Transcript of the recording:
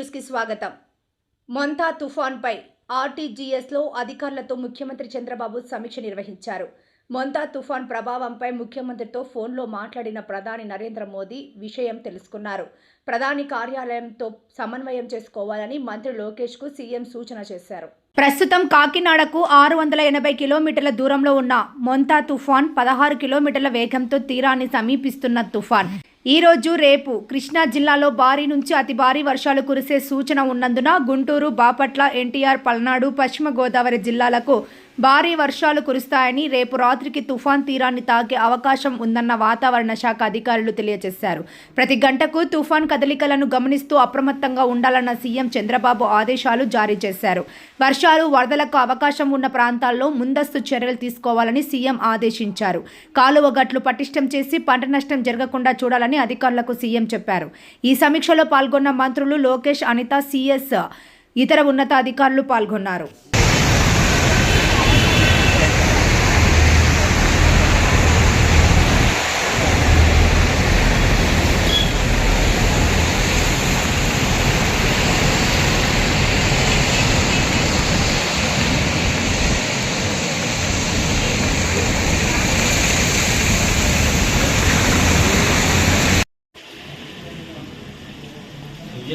స్వాగతం. మొంతా తుఫాన్పై ఆర్టీజీఎస్లో అధికారులతో ముఖ్యమంత్రి చంద్రబాబు సమీక్ష నిర్వహించారు. మొంతా తుఫాన్ ప్రభావంపై ముఖ్యమంత్రితో ఫోన్లో మాట్లాడిన ప్రధాని నరేంద్ర మోదీ విషయం తెలుసుకున్నారు. ప్రధాని కార్యాలయంతో సమన్వయం చేసుకోవాలని మంత్రి లోకేష్కు సీఎం సూచన చేశారు. ప్రస్తుతం కాకినాడకు ఆరు వందల ఎనభై కిలోమీటర్ల దూరంలో ఉన్న మొంతా తుఫాన్ పదహారు కిలోమీటర్ల వేగంతో తీరాన్ని సమీపిస్తున్న తుఫాన్. ఈ రోజు రేపు కృష్ణా జిల్లాలో భారీ నుంచి అతి భారీ వర్షాలు కురిసే సూచన ఉన్నందున గుంటూరు బాపట్ల ఎన్టీఆర్ పల్నాడు పశ్చిమ గోదావరి జిల్లాలకు భారీ వర్షాలు కురుస్తాయని రేపు రాత్రికి తుఫాన్ తీరాన్ని తాకే అవకాశం ఉందన్న వాతావరణ శాఖ అధికారులు తెలియజేశారు. ప్రతి గంటకు తుఫాన్ కదలికలను గమనిస్తూ అప్రమత్తంగా ఉండాలన్న సీఎం చంద్రబాబు ఆదేశాలు జారీ చేశారు. వర్షాలు వరదలకు అవకాశం ఉన్న ప్రాంతాల్లో ముందస్తు చర్యలు తీసుకోవాలని సీఎం ఆదేశించారు. కాలువ గట్లు పటిష్టం చేసి పంట నష్టం జరగకుండా చూడాలని అధికారులకు సీఎం చెప్పారు. ఈ సమీక్షలో పాల్గొన్న మంత్రులు లోకేష్ అనిత సీఎస్ ఇతర ఉన్నతాధికారులు పాల్గొన్నారు.